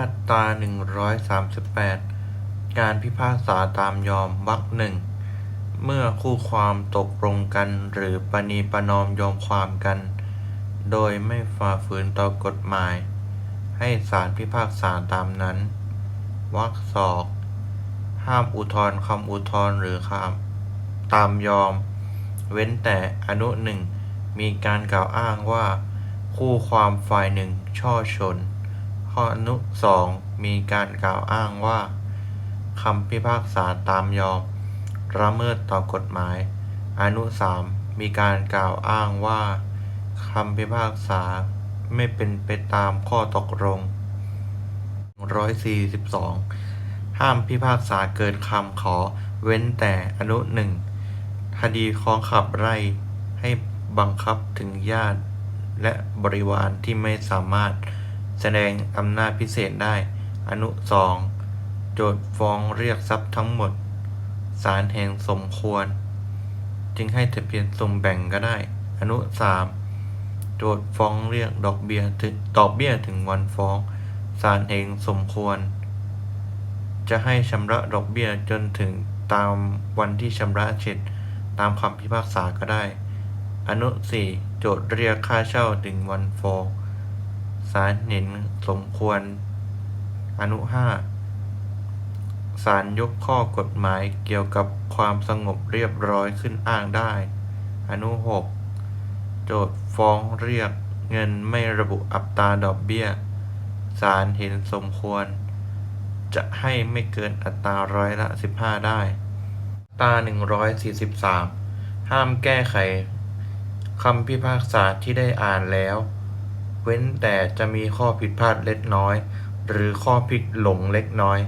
มาตรา138 การพิพากษาตามยอมวรรคหนึ่ง เมื่อคู่ความตกลงกันหรือประนีประนอมยอมความกัน โดยไม่ฝ่าฝืนต่อกฎหมาย ให้ศาลพิพากษาตามนั้น วรรคสองห้ามอุทธรคำอุทธรหรือคำตามยอม เว้นแต่อนุหนึ่งมีการกล่าวอ้างว่า คู่ความฝ่ายหนึ่งช่อชน ข้ออนุสองมีการกล่าวอ้างว่าคำพิพากษาตามยอมละเมิดต่อกฎหมาย อนุสามมีการกล่าวอ้างว่าคำพิพากษาไม่เป็นไปตามข้อตกลง 142 ห้ามพิพากษาเกินคำขอเว้นแต่อนุหนึ่งคดีฟ้องขับไล่ให้บังคับถึงญาติ และบริวารที่ไม่สามารถ แสดงอำนาจพิเศษได้ อนุสองโจทย์ฟ้องเรียกทรัพย์ทั้งหมด ศาลแห่งสมควร จึงให้แต่เพียงส่งแบ่งก็ได้ อนุสามโจทย์ฟ้องเรียกดอกเบี้ยถึงดอกเบี้ยถึงวันฟ้อง ศาลเองสมควร จะให้ชำระดอกเบี้ยจนถึงตามวันที่ชำระเสร็จตามคำพิพากษาก็ได้ อนุสี่โจทย์เรียกค่าเช่าถึงวันฟ้อง ศาลเห็นสมควร อนุห้าศาลยกข้อกฎหมายเกี่ยวกับความสงบเรียบร้อยขึ้นอ้างได้ อนุหกโจทย์ฟ้องเรียกเงินไม่ระบุอัตราดอกเบี้ยศาลเห็นสมควร จะให้ไม่เกินอัตราร้อยละ 15 ได้ตรา143 ห้ามแก้ไขคำพิพากษาที่ได้อ่านแล้ว เว้นแต่จะมีข้อผิดพลาดเล็กน้อย หรือข้อผิดหลงเล็กน้อย